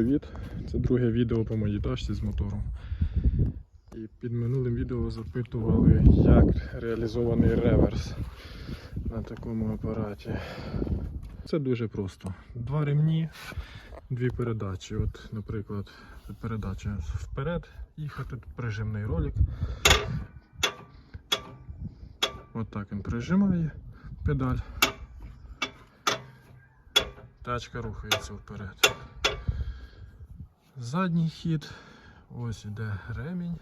Привіт! Це друге відео по моїй тачці з мотором. І під минулим відео запитували, як реалізований реверс на такому апараті. Це дуже просто. Два ремні, дві передачі. От, наприклад, передача вперед, їхати прижимний ролик. От так він прижимає педаль. Тачка рухається вперед. Задній хід, ось іде ремінь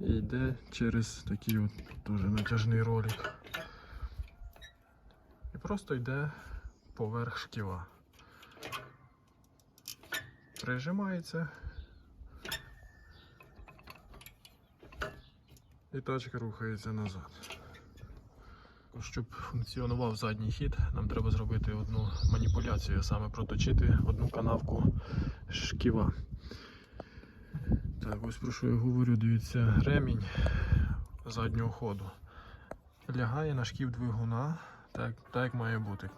і йде через такий от дуже натяжний ролик. І просто йде поверх шківа. Прижимається. І тачка рухається назад. Щоб функціонував задній хід, нам треба зробити одну маніпуляцію, саме проточити одну канавку шківа. Так, ось про що я говорю, дивіться, ремінь заднього ходу лягає на шків двигуна, так, так як має бути,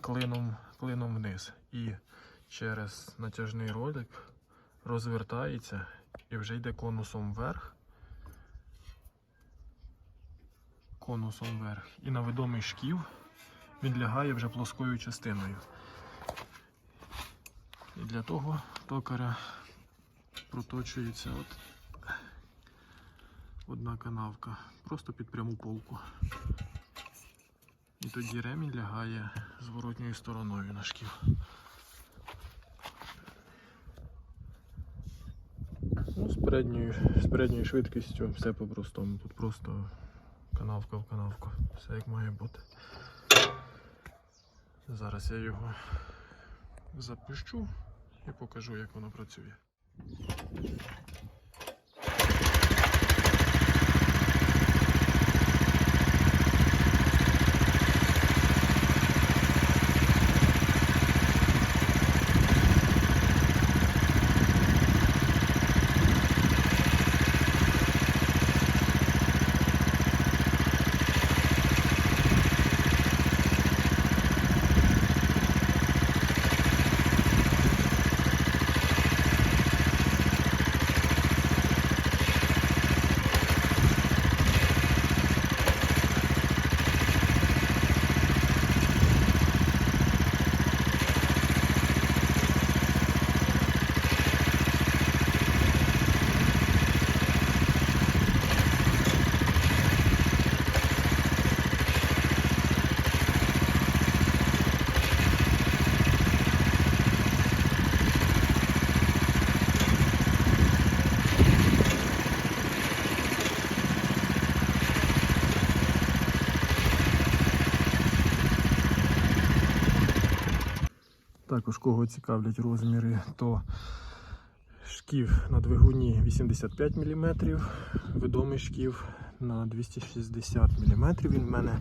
клином, клином вниз. І через натяжний ролик розвертається і вже йде конусом вверх. Конусом вверх. І на відомий шків він лягає вже плоскою частиною. І для того токаря проточується от одна канавка, просто під пряму полку. І тоді ремінь лягає зворотньою стороною на шків. Ну, з передньою, з передньою швидкістю все по-простому. Тут просто канавка в канавку. Все як має бути. Зараз я його запущу і покажу, як воно працює. Також кого цікавлять розміри, то шків на двигуні 85 мм, відомий шків на 260 мм. Він в мене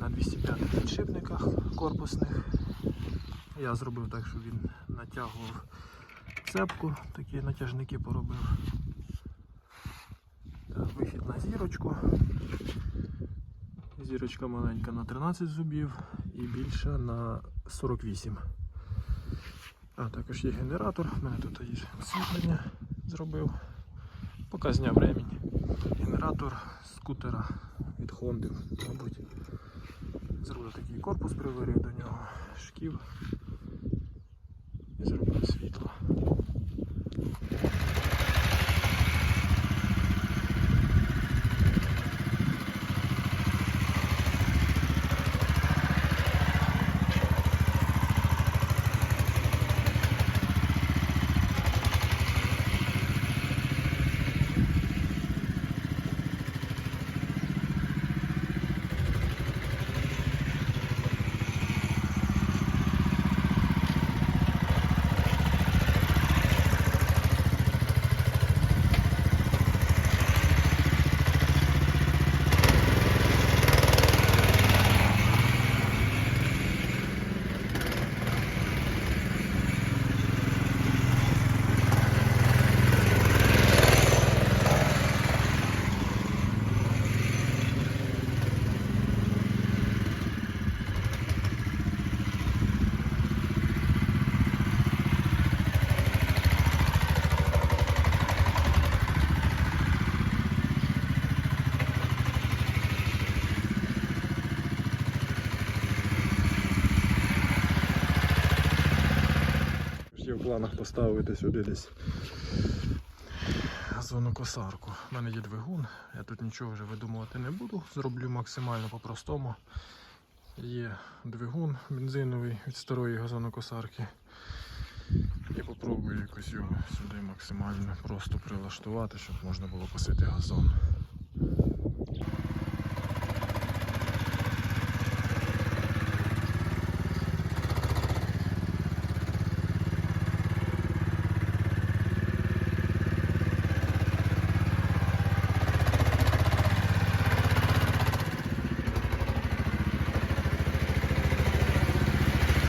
на 205 підшипниках корпусних. Я зробив так, щоб він натягував цепку, такі натяжники поробив. Вихід на зірочку. Зірочка маленька на 13 зубів і більша на 48. А також є генератор, в мене тут є освітлення зробив. Поки зняв. Генератор скутера від Honda, мабуть. Зробив такий корпус, приварив до нього шків і зробив світло. Планах поставити сюди десь газонокосарку. У мене є двигун, я тут нічого вже видумувати не буду. Зроблю максимально по-простому. Є двигун бензиновий від старої газонокосарки. І попробую якось його сюди максимально просто прилаштувати, щоб можна було косити газон.